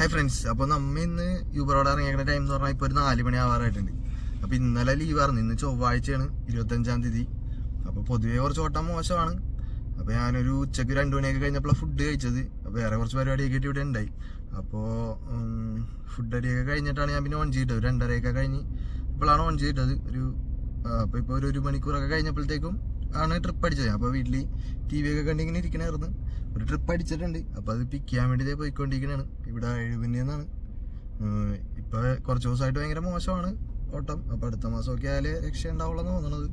Hi friends അപ്പോൾ നമ്മ ഇന്ന് യൂബറോട് ഇറങ്ങിയേക്കുന്ന ടൈം എന്ന് പറഞ്ഞാൽ ഇപ്പോൾ ഒരു നാല് മണി ആവാറായിട്ടുണ്ട്. അപ്പോൾ ഇന്നലെ ലീവായിരുന്നു ഇന്ന് ചൊവ്വാഴ്ചയാണ് ഇരുപത്തഞ്ചാം തീയതി. അപ്പോൾ പൊതുവേ കുറച്ച് ഓട്ടം മോശമാണ്. അപ്പോൾ ഞാനൊരു ഉച്ചയ്ക്ക് രണ്ട് മണിയൊക്കെ കഴിഞ്ഞപ്പോൾ ഫുഡ് കഴിച്ചത്. അപ്പോൾ വേറെ കുറച്ച് പരിപാടിയൊക്കെ ആയിട്ട് ഇവിടെ ഉണ്ടായി. അപ്പോൾ ഫുഡ് അടിയൊക്കെ കഴിഞ്ഞിട്ടാണ് ഞാൻ പിന്നെ ഓൺ ചെയ്തത് രണ്ടരയൊക്കെ കഴിഞ്ഞ് ഇപ്പോഴാണ് ഓൺ ചെയ്തത് ഒരു അപ്പോൾ ഇപ്പോൾ ഒരു ഒരു മണിക്കൂറൊക്കെ കഴിഞ്ഞപ്പോഴത്തേക്കും ആണ് ട്രിപ്പ് അടിച്ചത്. അപ്പോൾ വീട്ടിൽ ടി വി ഒക്കെ കണ്ടിങ്ങനെ ഇരിക്കണായിരുന്നു. ഒരു ട്രിപ്പ് അടിച്ചിട്ടുണ്ട്. അപ്പോൾ അത് പിക്ക് ചെയ്യാൻ വേണ്ടി പോയിക്കൊണ്ടിരിക്കണാണ്. ഇവിടെ എഴുപതിനാണ് ഇപ്പോൾ കുറച്ച് ദിവസമായിട്ട് ഭയങ്കര മോശമാണ് ഓട്ടം. അപ്പോൾ അടുത്ത മാസമൊക്കെ ആയാലേ രക്ഷ ഉണ്ടാവുള്ളൂ എന്ന് തോന്നണത്.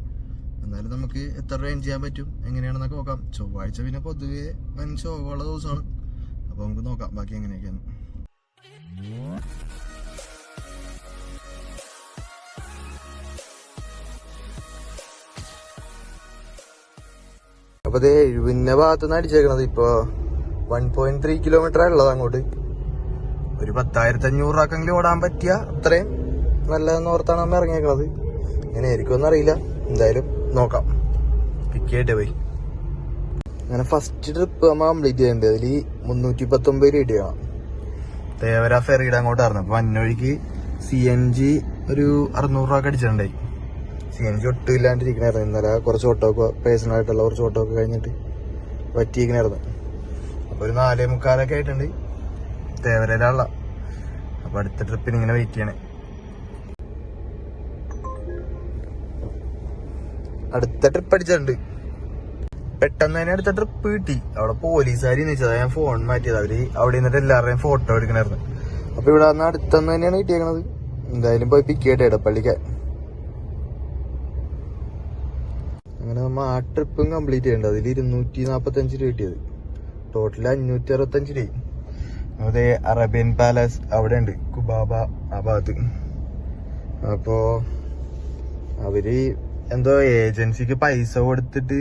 എന്നാലും നമുക്ക് എത്ര റേഞ്ച് ചെയ്യാൻ പറ്റും എങ്ങനെയാണെന്നൊക്കെ നോക്കാം. ചൊവ്വാഴ്ച പിന്നെ പൊതുവേ വൻ ശോകമുള്ള ദിവസമാണ്. അപ്പോൾ നമുക്ക് നോക്കാം ബാക്കി എങ്ങനെയൊക്കെയാണ്. അപ്പൊ അതേ എഴുപിന്ന ഭാഗത്തുനിന്ന് അടിച്ചേക്കണത് ഇപ്പൊ വൺ പോയിന്റ് ത്രീ കിലോമീറ്റർ ഉള്ളത് അങ്ങോട്ട്. ഒരു പത്തായിരത്തി അഞ്ഞൂറ് രൂപക്കെങ്കിലും ഓടാൻ പറ്റിയ അത്രയും നല്ലതെന്ന് ഓർത്താണ് നമ്മൾ ഇറങ്ങിയേക്കണത്. ഇങ്ങനെ ആയിരിക്കുമെന്ന് അറിയില്ല. എന്തായാലും നോക്കാം. പിക്ക് ചെയ്തിട്ട് പോയി. അങ്ങനെ ഫസ്റ്റ് ട്രിപ്പ് നമ്മൾ കംപ്ലീറ്റ് ചെയ്യേണ്ടത് അതിൽ മുന്നൂറ്റി പത്തൊമ്പത് രൂപ ഇടിയാണ് തേവര ഫെറിയുടെ അങ്ങോട്ടായിരുന്നു. അപ്പൊ വന്നൊഴിക്ക് സി എൻ ജി ഒരു അറുന്നൂറ് രൂപ അടിച്ചിട്ടുണ്ടായി. ഒട്ടും ഇല്ലാണ്ടിരിക്കണായിരുന്നു ഇന്നലെ കുറച്ച് ഓട്ടോ ഒക്കെ പേഴ്സണൽ ആയിട്ടുള്ള കുറച്ച് ഓട്ടോ ഒക്കെ കഴിഞ്ഞിട്ട് പറ്റിയിരിക്കണായിരുന്നു അപ്പോൾ ഒരു നാലേ മുക്കാലൊക്കെ ആയിട്ടുണ്ട്. തേവരയിലുള്ള അപ്പോൾ അടുത്ത ട്രിപ്പിന് ഇങ്ങനെ വെയിറ്റ് ചെയ്യണേ. അടുത്ത ട്രിപ്പ് അടിച്ചിട്ടുണ്ട്. പെട്ടെന്ന് തന്നെ അടുത്ത ട്രിപ്പ് കിട്ടി. അവിടെ പോലീസുകാർ നിച്ചതാ ഞാൻ ഫോൺ മാറ്റിയത്. അവർ അവിടെ നിന്നിട്ട് എല്ലാവരുടെയും ഫോട്ടോ എടുക്കണായിരുന്നു. അപ്പൊ ഇവിടെ വന്ന് അടുത്തന്ന് തന്നെയാണ് കിട്ടിയേക്കണത് എന്തായാലും പോയി പിക്ക് ചെയ്യട്ടെ ഇടപ്പള്ളിക്ക് അങ്ങനെ നമ്മ ആ ട്രിപ്പും കംപ്ലീറ്റ് ചെയ്യേണ്ടത് അതിൽ ഇരുന്നൂറ്റി നാൽപ്പത്തഞ്ച് രൂപ കിട്ടിയത്. ടോട്ടൽ അഞ്ഞൂറ്റി അറുപത്തഞ്ച് രൂപ. അതെ അറേബ്യൻ പാലസ് അവിടെ ഉണ്ട് കുബാബ ആ ഭാഗത്ത് അപ്പോ അവർ എന്തോ ഏജൻസിക്ക് പൈസ കൊടുത്തിട്ട്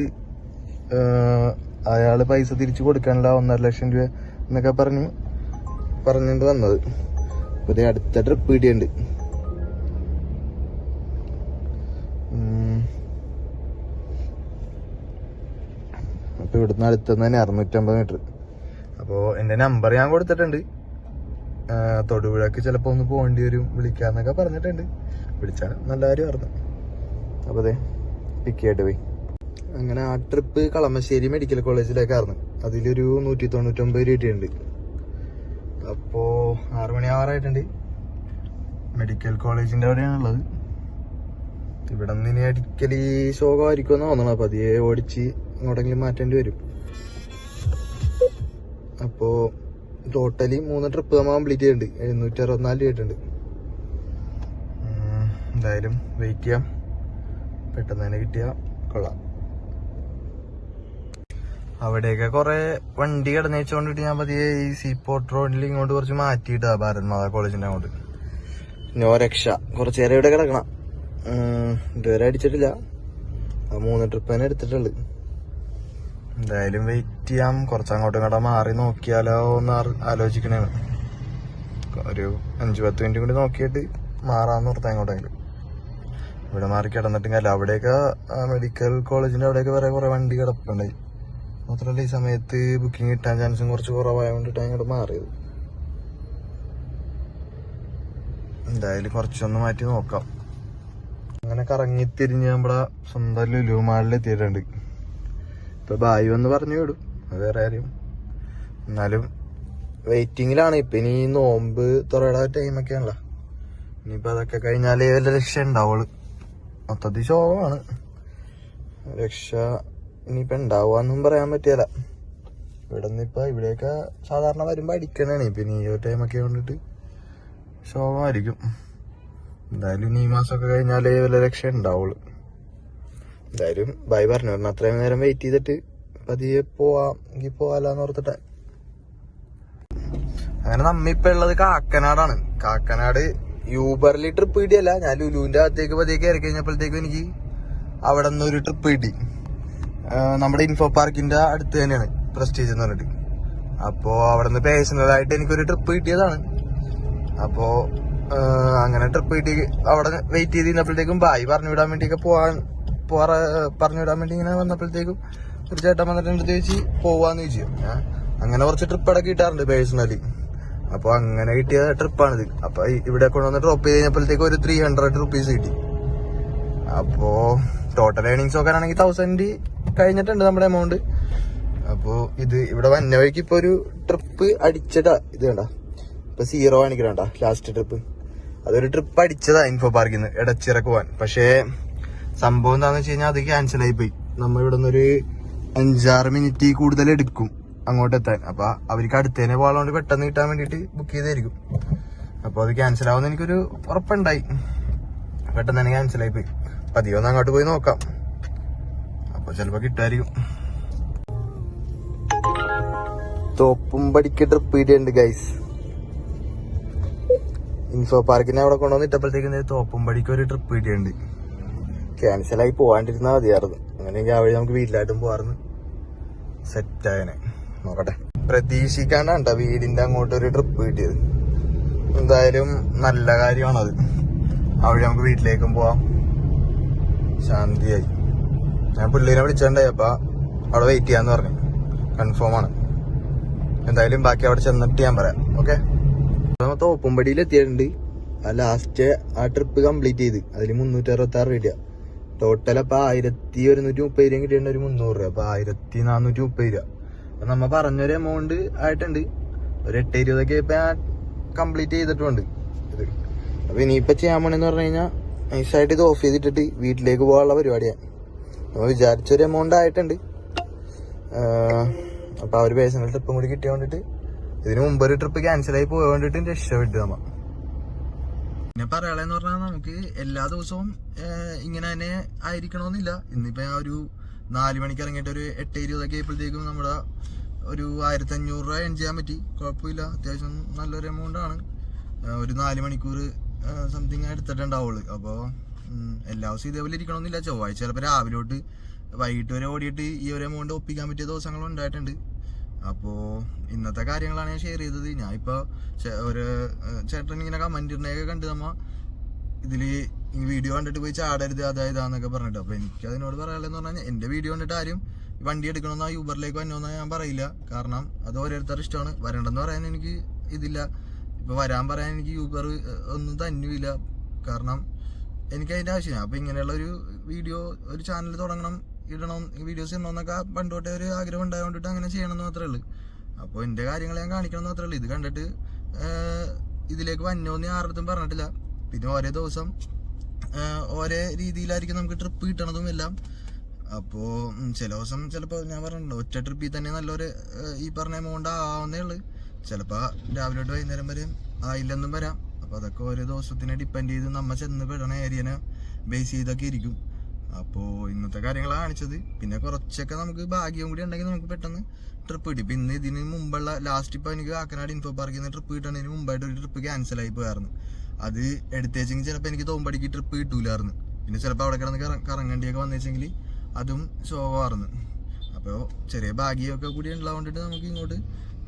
അയാൾ പൈസ തിരിച്ചു കൊടുക്കാനുള്ള ഒന്നര ലക്ഷം രൂപ എന്നൊക്കെ പറഞ്ഞ് പറഞ്ഞിട്ട് വന്നത്. അപ്പൊ അടുത്ത ട്രിപ്പ് കിട്ടിയുണ്ട് അപ്പൊ ഇവിടുന്ന് അടുത്തുനിന്ന് തന്നെ അറുന്നൂറ്റമ്പത് മീറ്റർ അപ്പോൾ എന്റെ നമ്പർ ഞാൻ കൊടുത്തിട്ടുണ്ട്. തൊടുപുഴക്ക് ചിലപ്പോ ഒന്ന് പോകേണ്ടി വരും വിളിക്കാന്നൊക്കെ പറഞ്ഞിട്ടുണ്ട്. വിളിച്ചാണ് നല്ല കാര്യമായിരുന്നു. അപ്പോൾ അതെ പിക്ക് ചെയ്തിട്ട് പോയി. അങ്ങനെ ആ ട്രിപ്പ് കളമശ്ശേരി മെഡിക്കൽ കോളേജിലേക്കായിരുന്നു അതിലൊരു നൂറ്റി തൊണ്ണൂറ്റൊമ്പത് രൂപയുണ്ട് അപ്പോൾ ആറു മണി ആറായിട്ടുണ്ട് മെഡിക്കൽ കോളേജിന്റെ അവിടെയാണുള്ളത്. ഇവിടെ നിന്ന് ഇനി അടിക്കലി ശോകമായിരിക്കും എന്ന് തോന്നണം അപ്പൊ അതിയെ ഓടിച്ച് എങ്ങോട്ടെങ്കിലും മാറ്റേണ്ടി വരും. അപ്പോ ടോട്ടലി മൂന്ന് ട്രിപ്പ് നമ്മൾ കംപ്ലീറ്റ് ചെയ്യുന്നുണ്ട് എഴുന്നൂറ്റി അറുപത്തിനാല് രൂപ ആയിട്ടുണ്ട് എന്തായാലും വെയിറ്റ് ചെയ്യാം. പെട്ടെന്ന് തന്നെ കിട്ടിയാ കൊള്ളാം. അവിടെയൊക്കെ കുറെ വണ്ടി കിടന്നേച്ചോണ്ടിട്ട് ഞാൻ പതിയെ ഈ സീപോർട്ട് റോഡിൽ ഇങ്ങോട്ട് കുറച്ച് മാറ്റിയിട്ടാ ഭാരത് മാതാ കോളേജിന്റെ അങ്ങോട്ട്. നോ രക്ഷ. കുറച്ച് നേരം ഇവിടെ കിടക്കണം. ഇതുവരെ അടിച്ചിട്ടില്ല. ആ മൂന്ന് ട്രിപ്പ് തന്നെ എടുത്തിട്ടുള്ളു എന്തായാലും വെയിറ്റ് ചെയ്യാം. കുറച്ചങ്ങോട്ടും ഇങ്ങോട്ട് മാറി നോക്കിയാലോ എന്ന് ആലോചിക്കണേ ഒരു അഞ്ചു പത്ത് മിനിറ്റ് കൂടി നോക്കിയിട്ട് മാറാന്ന് ഓർത്താ ഇങ്ങോട്ടെങ്കിലും ഇവിടെ മാറി കിടന്നിട്ടും അവിടെയൊക്കെ മെഡിക്കൽ കോളേജിന്റെ അവിടെയൊക്കെ വേറെ കുറെ വണ്ടി കിടപ്പുണ്ടായി മാത്രമല്ല ഈ സമയത്ത് ബുക്കിംഗ് കിട്ടാൻ ചാൻസും കുറച്ച് കുറവായതുകൊണ്ടിട്ട് ഇങ്ങോട്ട് മാറിയത്. എന്തായാലും കുറച്ചൊന്ന് മാറ്റി നോക്കാം. അങ്ങനെ കറങ്ങി തിരിഞ്ഞ് നമ്മുടെ സ്വന്തം ലുലുമാളിൽ എത്തിയിട്ടുണ്ട്. ഇപ്പൊ ബായി വന്ന് പറഞ്ഞു വിടും. വേറെ ആരും എന്നാലും വെയിറ്റിങ്ങിലാണ് ഇപ്പൊ ഇനി നോമ്പ് തുറയുടെ ടൈമൊക്കെ ആണല്ലോ. ഇനിയിപ്പോ അതൊക്കെ കഴിഞ്ഞാലേ വല്ല രക്ഷ ഉണ്ടാവുള്ളു. മൊത്തത്തിൽ ശോകമാണ്. രക്ഷ ഇനിയിപ്പോൾ ഉണ്ടാവാന്നും പറയാൻ പറ്റിയല്ല. ഇവിടെ നിന്ന് ഇപ്പൊ ഇവിടെയൊക്കെ സാധാരണ വരുമ്പോ അടിക്കണേ ഇപ്പൊ ഈ ഒരു ടൈമൊക്കെ കൊണ്ടിട്ട് ശോകമായിരിക്കും. എന്തായാലും ഇനി ഈ മാസമൊക്കെ കഴിഞ്ഞാലേ വല്ല രക്ഷ ഉണ്ടാവുള്ളു. എന്തായാലും ബൈ പറഞ്ഞു. കാരണം അത്രയും നേരം വെയിറ്റ് ചെയ്തിട്ട് പതിയെ പോവാം. എങ്കിൽ പോവാലോന്ന് ഓർത്തിട്ടെ. അങ്ങനെ നമ്മിപ്പോ ഉള്ളത് കാക്കനാടാണ്. കാക്കനാട് യൂബറിൽ ട്രിപ്പ് കിട്ടിയല്ല. ഞാൻ ലുലുവിന്റെ അകത്തേക്ക് പതിയെ കയറി കഴിഞ്ഞപ്പോഴത്തേക്കും എനിക്ക് അവിടെ നിന്ന് ഒരു ട്രിപ്പ് കിട്ടി. നമ്മുടെ ഇൻഫോ പാർക്കിന്റെ അടുത്ത് തന്നെയാണ് പ്രസ്റ്റീജ് എന്ന് പറഞ്ഞിട്ട്. അപ്പോ അവിടെ നിന്ന് പേഴ്സണൽ ആയിട്ട് എനിക്കൊരു ട്രിപ്പ് കിട്ടിയതാണ്. അപ്പോ അങ്ങനെ ട്രിപ്പ് കിട്ടി. അവിടെ വെയിറ്റ് ചെയ്ത് ഇരുന്നപ്പോഴത്തേക്കും ബായി പറഞ്ഞു വിടാൻ വേണ്ടിയൊക്കെ പോവാൻ പറഞ്ഞു വിടാൻ വേണ്ടി ഇങ്ങനെ വന്നപ്പോഴത്തേക്കും ഒരു ചേട്ടൻ വന്നിട്ട് എന്റെ ചോദിച്ചു പോവാന്ന് ചോദിച്ചു. അങ്ങനെ കുറച്ച് ട്രിപ്പ് ഇടയ്ക്ക് കിട്ടാറുണ്ട് പേഴ്സണലി അപ്പൊ അങ്ങനെ കിട്ടിയ ട്രിപ്പാണിത് അപ്പൊ ഈ- ഇവിടെ കൊണ്ടുവന്ന് ഡ്രോപ്പ് ചെയ്ത് കഴിഞ്ഞപ്പോഴത്തേക്ക് ഒരു ത്രീ ഹൺഡ്രഡ് റുപ്പീസ് കിട്ടി. അപ്പോ ടോട്ടൽ ഏണിങ്സ് ആണെങ്കിൽ തൗസൻഡ് കഴിഞ്ഞിട്ടുണ്ട് നമ്മുടെ എമൗണ്ട് അപ്പോ ഇത് ഇവിടെ വന്ന വഴിക്ക് ഇപ്പൊ ഒരു ട്രിപ്പ് അടിച്ചതാ. ഇത് വേണ്ട ഇപ്പൊ സീറോ കാണിക്കണ്ട ലാസ്റ്റ് ട്രിപ്പ് അതൊരു ട്രിപ്പ് അടിച്ചതാ ഇൻഫോ പാർക്കിൽ നിന്ന് ഇടച്ചിറക്ക് പക്ഷേ സംഭവം എന്താണെന്ന് വെച്ച് കഴിഞ്ഞാൽ അത് ക്യാൻസൽ ആയി പോയി. നമ്മ ഇവിടെ നിന്നൊരു അഞ്ചാറ് മിനിറ്റ് കൂടുതൽ എടുക്കും അങ്ങോട്ട് എത്താൻ. അപ്പൊ അവർക്ക് അടുത്തേനെ പോകാൻ പെട്ടെന്ന് കിട്ടാൻ വേണ്ടിയിട്ട് ബുക്ക് ചെയ്തായിരിക്കും. അപ്പൊ അത് ക്യാൻസൽ ആവുന്ന എനിക്കൊരു ഉറപ്പുണ്ടായി. പെട്ടെന്ന് തന്നെ ക്യാൻസൽ ആയി പോയി. ഒന്ന് അങ്ങോട്ട് പോയി നോക്കാം. അപ്പൊ ചിലപ്പോ കിട്ടുമായിരിക്കും. തോപ്പുംപടിക്ക് ട്രിപ്പ് കിട്ടിയിട്ടുണ്ട് ഗൈസ് ഇൻഫോ പാർക്കിനെ അവിടെ കൊണ്ടുവന്നിട്ടപ്പോഴത്തേക്കും തോപ്പുംപടിക്ക് ഒരു ട്രിപ്പ് കിട്ടിയിട്ടുണ്ട്. ക്യാൻസൽ ആയി പോവാണ്ടിരുന്നാ മതിയായിരുന്നു. അങ്ങനെയെങ്കിൽ ആ വഴി നമുക്ക് വീട്ടിലായിട്ടും പോവാറുന്നു സെറ്റ് ആയനെ. നോക്കട്ടെ. പ്രതീക്ഷിക്കാണ്ടാണ്ട വീടിന്റെ അങ്ങോട്ട് ഒരു ട്രിപ്പ് കിട്ടിയത്. എന്തായാലും നല്ല കാര്യമാണത്. ആ വഴി നമുക്ക് വീട്ടിലേക്കും പോവാം. ശാന്തിയായി. ഞാൻ പുള്ളീനെ വിളിച്ചിട്ടുണ്ടായി അപ്പൊ അവിടെ വെയിറ്റ് ചെയ്യാന്ന് പറഞ്ഞു. കൺഫേം ആണ്. എന്തായാലും ബാക്കി അവിടെ ചെന്നിട്ട് ഞാൻ പറയാം. ഓക്കെ തോപ്പുംപടിയിൽ എത്തിയിട്ടുണ്ട് ആ ലാസ്റ്റ് ആ ട്രിപ്പ് കംപ്ലീറ്റ് ചെയ്ത്. അതിൽ മുന്നൂറ്റി അറുപത്തി ആറ് രൂപ ടോട്ടൽ അപ്പൊ ആയിരത്തി ഒരുന്നൂറ്റി മുപ്പത് രൂപ കിട്ടിയിട്ടുണ്ട് ഒരു മുന്നൂറ് രൂപ. അപ്പൊ ആയിരത്തി നാനൂറ്റി മുപ്പത് രൂപ. അപ്പം നമ്മ പറഞ്ഞൊരു എമൗണ്ട് ആയിട്ടുണ്ട്. ഒരു എട്ട് ഇരുപതൊക്കെ ഇപ്പൊ ഞാൻ കംപ്ലീറ്റ് ചെയ്തിട്ടുണ്ട്. ഇത്. അപ്പൊ ഇനിയിപ്പൊ ചെയ്യാൻ പോണെന്ന് പറഞ്ഞു കഴിഞ്ഞാൽ നൈസായിട്ട് ഇത് ഓഫ് ചെയ്തിട്ടിട്ട് വീട്ടിലേക്ക് പോകാനുള്ള പരിപാടിയാണ്. നമ്മൾ വിചാരിച്ചൊരു എമൗണ്ട് ആയിട്ടുണ്ട്. ആഹ് അപ്പൊ ആ ഒരു പേഴ്സണൽ ട്രിപ്പും കൂടി കിട്ടിയ കൊണ്ടിട്ട് ഇതിന് മുമ്പ് ഒരു ട്രിപ്പ് ക്യാൻസൽ ആയി പോയ കൊണ്ടിട്ട് രക്ഷപ്പെട്ടു നമ്മ. പിന്നെ പറയാളെന്ന് പറഞ്ഞാൽ നമുക്ക് എല്ലാ ദിവസവും ഇങ്ങനെ തന്നെ ആയിരിക്കണമെന്നില്ല. ഇന്നിപ്പോ ആ ഒരു നാല് മണിക്ക് ഇറങ്ങിയിട്ട് ഒരു എട്ട് ഇരുപതൊക്കെ ആയപ്പോഴത്തേക്കും നമ്മുടെ ഒരു ആയിരത്തി അഞ്ഞൂറ് രൂപ എൻ ചെയ്യാൻ പറ്റി. കുഴപ്പമില്ല. അത്യാവശ്യം നല്ലൊരു എമൗണ്ട് ആണ്. ഒരു നാല് മണിക്കൂർ സംതിങ് എടുത്തിട്ടുണ്ടാവുള്ളൂ അപ്പോൾ എല്ലാ ദിവസവും ഇതേപോലെ ഇരിക്കണമെന്നില്ല. ചൊവ്വാഴ്ച ചിലപ്പോൾ രാവിലെ തൊട്ട് വൈകിട്ട് വരെ ഓടിയിട്ട് ഈ ഒരു എമൗണ്ട് ഒപ്പിക്കാൻ പറ്റിയ ദിവസങ്ങളും ഉണ്ടായിട്ടുണ്ട്. അപ്പോൾ ഇന്നത്തെ കാര്യങ്ങളാണ് ഞാൻ ഷെയർ ചെയ്തത്. ഞാൻ ഇപ്പോൾ ഒരു ചേട്ടൻ ഇങ്ങനെ കമന്റ് ഇടുന്നതൊക്കെ കണ്ട് നമ്മ ഇതിൽ ഈ വീഡിയോ കണ്ടിട്ട് പോയി ചാടരുത് അതായത് എന്നൊക്കെ പറഞ്ഞിട്ട്. അപ്പൊ എനിക്ക് അതിനോട് പറയാനുള്ളതെന്ന് പറഞ്ഞാൽ എന്റെ വീഡിയോ കണ്ടിട്ട് ആരും വണ്ടി എടുക്കണമെന്നോ യൂബറിലേക്ക് വന്നോന്നോ ഞാൻ പറയില്ല. കാരണം അത് ഓരോരുത്തരുടെ ഇഷ്ടമാണ്. വരണ്ടെന്ന് പറയാൻ എനിക്ക് ഇതില്ല. ഇപ്പൊ വരാൻ പറയാൻ എനിക്ക് യൂബർ ഒന്നും തന്നെയില്ല കാരണം എനിക്ക് അതിന്റെ ആവശ്യമില്ല. അപ്പൊ ഇങ്ങനെയുള്ള ഒരു വീഡിയോ ഒരു ചാനൽ തുടങ്ങണം ഇടണം വീഡിയോസ് ഇടണമെന്നൊക്കെ പണ്ട് തൊട്ടേ ഒരു ആഗ്രഹം ഉണ്ടായതുകൊണ്ടിട്ട് അങ്ങനെ ചെയ്യണമെന്ന് മാത്രമേ ഉള്ളൂ. അപ്പോൾ എന്റെ കാര്യങ്ങൾ ഞാൻ കാണിക്കണം എന്ന് മാത്രമേ ഉള്ളൂ. ഇത് കണ്ടിട്ട് ഇതിലേക്ക് വന്നോന്ന് ആരുടെ ആരുടെ പറഞ്ഞിട്ടില്ല. പിന്നെ ഓരോ ദിവസം ഓരോ രീതിയിലായിരിക്കും നമുക്ക് ട്രിപ്പ് കിട്ടണതും എല്ലാം. അപ്പോൾ ചില ദിവസം ചിലപ്പോൾ ഞാൻ പറഞ്ഞിട്ടുണ്ട് ഒറ്റ ട്രിപ്പിൽ തന്നെ നല്ലൊരു ഈ പറഞ്ഞ എമൗണ്ട് ആവുന്നേ ഉള്ളു. ചിലപ്പോൾ രാവിലെ തൊട്ട് വൈകുന്നേരം വരെ ആയില്ലെന്നും വരാം. അപ്പോൾ അതൊക്കെ ഓരോ ദിവസത്തിനെ ഡിപ്പെൻഡ് ചെയ്ത് നമ്മൾ ചെന്ന് പെടണ ഏരിയനെ ബേസ് ചെയ്തൊക്കെ ഇരിക്കും. അപ്പോൾ ഇന്നത്തെ കാര്യങ്ങളാണ് കാണിച്ചത്. പിന്നെ കുറച്ചൊക്കെ നമുക്ക് ഭാഗ്യം കൂടി ഉണ്ടെങ്കിൽ നമുക്ക് പെട്ടെന്ന് ട്രിപ്പ് കിട്ടി. ഇപ്പം ഇന്ന് ഇതിന് മുമ്പുള്ള ലാസ്റ്റ് ഇപ്പോൾ എനിക്ക് കാക്കനാട് ഇൻഫോ പാർക്കിൽ നിന്ന് ട്രിപ്പ് കിട്ടണതിന് മുമ്പായിട്ട് ഒരു ട്രിപ്പ് ക്യാൻസൽ ആയി പോയായിരുന്നു അത് എടുത്തേച്ചെങ്കിൽ ചിലപ്പോൾ എനിക്ക് തോമ്പടിക്ക് ട്രിപ്പ് കിട്ടൂലായിരുന്നു പിന്നെ ചിലപ്പോൾ അവിടെ കിടന്ന് കറങ്ങണ്ടിയൊക്കെ വന്നേച്ചെങ്കിൽ അതും ശോകമായിരുന്നു അപ്പോൾ ചെറിയ ഭാഗ്യമൊക്കെ കൂടി ഉണ്ടാവേണ്ടിട്ട് നമുക്ക് ഇങ്ങോട്ട്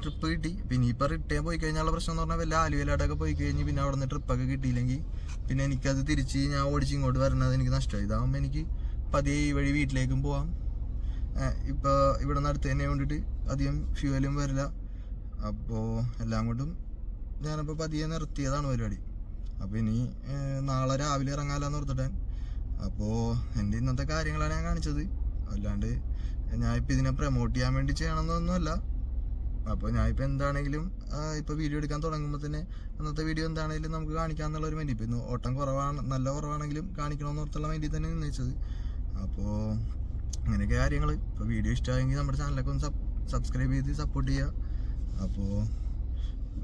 ട്രിപ്പ് കിട്ടി. പിന്നെ ഇപ്പം റിട്ടേൺ പോയി കഴിഞ്ഞാൽ പ്രശ്നം എന്ന് പറഞ്ഞാൽ വല്ല ആലുവയിലാട്ടൊക്കെ പോയി കഴിഞ്ഞ് പിന്നെ അവിടെ നിന്ന് ട്രിപ്പൊക്കെ കിട്ടിയില്ലെങ്കിൽ പിന്നെ എനിക്കത് തിരിച്ച് ഞാൻ ഓടിച്ച് ഇങ്ങോട്ട് വരണത് എനിക്ക് നഷ്ടമായി. ഇതാകുമ്പോൾ എനിക്ക് പതിയെ ഈ വഴി വീട്ടിലേക്കും പോവാം. ഇപ്പോൾ ഇപ്പൊ ഇവിടെ നിന്ന് അടുത്ത് തന്നെ കൊണ്ടിട്ട് അധികം ഫ്യൂവലും വരില്ല. അപ്പോൾ എല്ലാം കൊണ്ടും ഞാനിപ്പോൾ പതിയെ നിർത്തിയതാണ് പരിപാടി. അപ്പോൾ ഇനി നാളെ രാവിലെ ഇറങ്ങാലെന്ന് ഓർത്തിട്ടാൻ അപ്പോൾ എന്റെ ഇന്നത്തെ കാര്യങ്ങളാണ് ഞാൻ കാണിച്ചത്. അല്ലാണ്ട് ഞാൻ ഇപ്പം ഇതിനെ പ്രൊമോട്ട് ചെയ്യാൻ വേണ്ടി ചെയ്യണമെന്നൊന്നുമല്ല അപ്പോൾ ഞാൻ ഇപ്പോൾ എന്താണെങ്കിലും ഇപ്പോൾ വീഡിയോ എടുക്കാൻ തുടങ്ങുമ്പോൾ തന്നെ അന്നത്തെ വീഡിയോ എന്താണെങ്കിലും നമുക്ക് കാണിക്കാന്നുള്ള ഒരു മൈൻഡ് ഇപ്പം ഇന്ന് ഓട്ടം കുറവാണ് നല്ല കുറവാണെങ്കിലും കാണിക്കണമെന്ന് ഓർത്തുള്ള മൈൻഡിൽ തന്നെ നിന്നിച്ചത്. അപ്പോൾ അങ്ങനെയൊക്കെ കാര്യങ്ങൾ ഇപ്പോൾ വീഡിയോ ഇഷ്ടമായെങ്കിൽ നമ്മുടെ ചാനലൊക്കെ ഒന്ന് സബ്സ്ക്രൈബ് ചെയ്ത് സപ്പോർട്ട് ചെയ്യുക അപ്പോൾ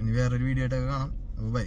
ഇനി വേറൊരു വീഡിയോ ആയിട്ടൊക്കെ കാണാം. അപ്പോൾ ബൈ